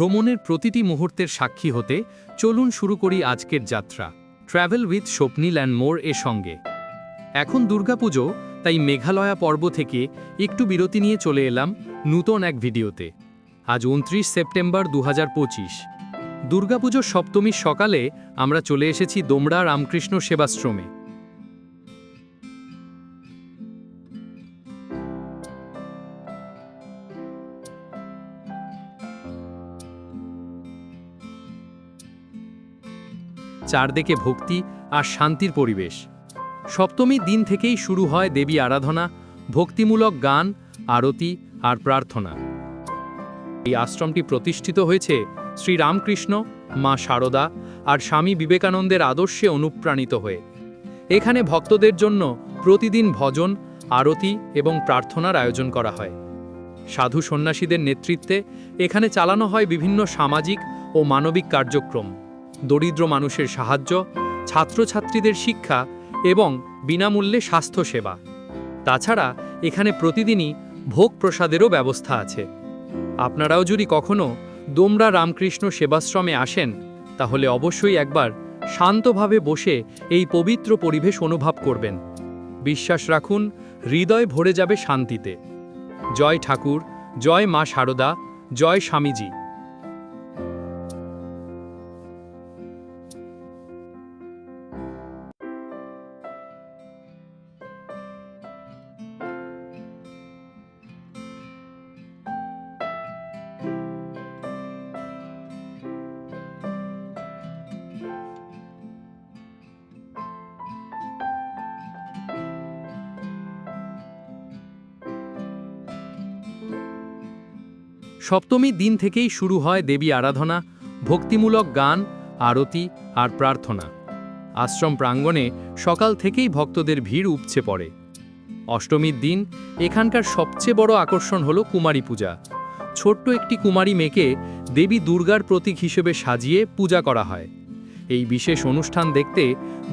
ভ্রমণের প্রতিটি মুহূর্তের সাক্ষী হতে চলুন শুরু করি আজকের যাত্রা। Travel with Swapnil and more এর সঙ্গে। এখন দুর্গাপুজো, তাই মেঘালয়া পর্ব থেকে একটু বিরতি নিয়ে চলে এলাম নূতন এক ভিডিওতে। আজ উনত্রিশ সেপ্টেম্বর দু হাজার পঁচিশ। দুর্গাপুজোর সপ্তমীর সকালে আমরা চলে এসেছি দোমড়া রামকৃষ্ণ সেবাশ্রমে। চারদিকে ভক্তি আর শান্তির পরিবেশ। সপ্তমীর দিন থেকেই শুরু হয় দেবী আরাধনা, ভক্তিমূলক গান, আরতি আর প্রার্থনা। এই আশ্রমটি প্রতিষ্ঠিত হয়েছে শ্রী রামকৃষ্ণ মা শারদা আর স্বামী বিবেকানন্দের আদর্শে অনুপ্রাণিত হয়ে। এখানে ভক্তদের জন্য প্রতিদিন ভজন, আরতি এবং প্রার্থনার আয়োজন করা হয়। সাধু সন্ন্যাসীদের নেতৃত্বে এখানে চালানো হয় বিভিন্ন সামাজিক ও মানবিক কার্যক্রম। দরিদ্র মানুষের সাহায্য, ছাত্রছাত্রীদের শিক্ষা এবং বিনামূল্যে স্বাস্থ্যসেবা। তাছাড়া এখানে প্রতিদিনই ভোগ প্রসাদেরও ব্যবস্থা আছে। আপনারাও যদি কখনো দোমরা রামকৃষ্ণ সেবাশ্রমে আসেন, তাহলে অবশ্যই একবার শান্তভাবে বসে এই পবিত্র পরিবেশ অনুভব করবেন। বিশ্বাস রাখুন, হৃদয় ভরে যাবে শান্তিতে। জয় ঠাকুর, জয় মা শারদা জয় স্বামীজি। সপ্তমীর দিন থেকেই শুরু হয় দেবী আরাধনা, ভক্তিমূলক গান, আরতি আর প্রার্থনা। আশ্রম প্রাঙ্গণে সকাল থেকেই ভক্তদের ভিড় উপচে পড়ে। অষ্টমীর দিন এখানকার সবচেয়ে বড় আকর্ষণ হলো কুমারী পূজা। ছোট্ট একটি কুমারী মেয়েকে দেবী দুর্গার প্রতীক হিসেবে সাজিয়ে পূজা করা হয়। এই বিশেষ অনুষ্ঠান দেখতে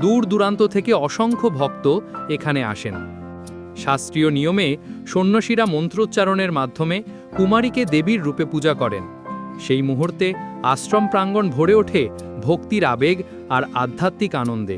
দূর দূরান্ত থেকে অসংখ্য ভক্ত এখানে আসেন। শাস্ত্রীয় নিয়মে সন্ন্যাসীরা মন্ত্রোচ্চারণের মাধ্যমে কুমারীকে দেবীর রূপে পূজা করেন। সেই মুহূর্তে আশ্রম প্রাঙ্গণ ভরে ওঠে ভক্তির আবেগ আর আধ্যাত্মিক আনন্দে।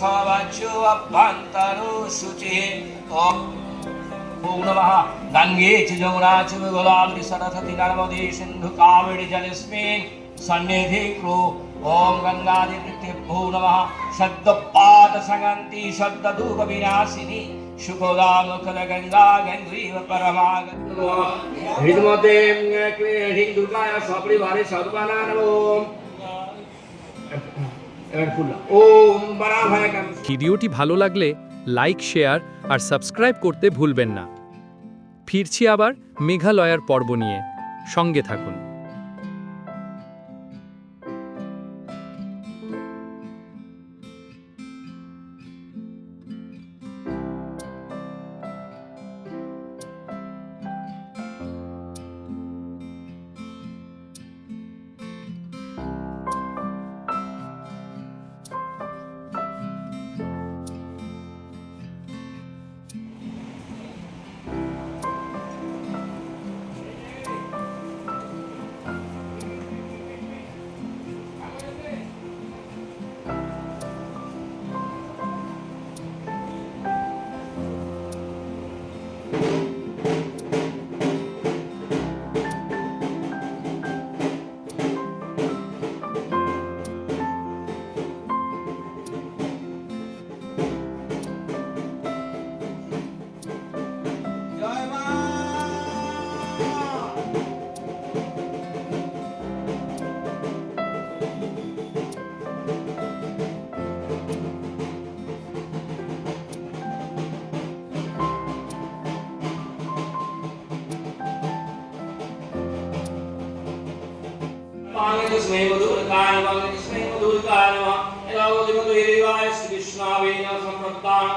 পুণ্ডরীকাক্ষুষবাচ্য অভ্যন্তর শুচি নমঃ। গঙ্গে চ যমুনা চ গোদাবরী সরস্বতী নর্মদে সিন্ধু কাবেরী জলেস্মিন সন্নিধি ক্রু। ওম গঙ্গাদি পৃথিভ্যো নমঃ। সদ্যপাত সংগন্তি সদ্যদূপ বিনাশিনী সপরিবারে সর্বানা ভিডিওটি ভালো লাগলে লাইক শেয়ার আর সাবস্ক্রাইব করতে ভুলবেন না। ফিরছি আবার মেঘালয়ার পর্ব নিয়ে। সঙ্গে থাকুন। காணகஸ்மை மதுர் காரணம் கிருஷ்ணை மதுர் காரணம் ஏதாவது மதுரேவாய ஸ்ரீ விஷ்ணாவே சம்பிரத்தான்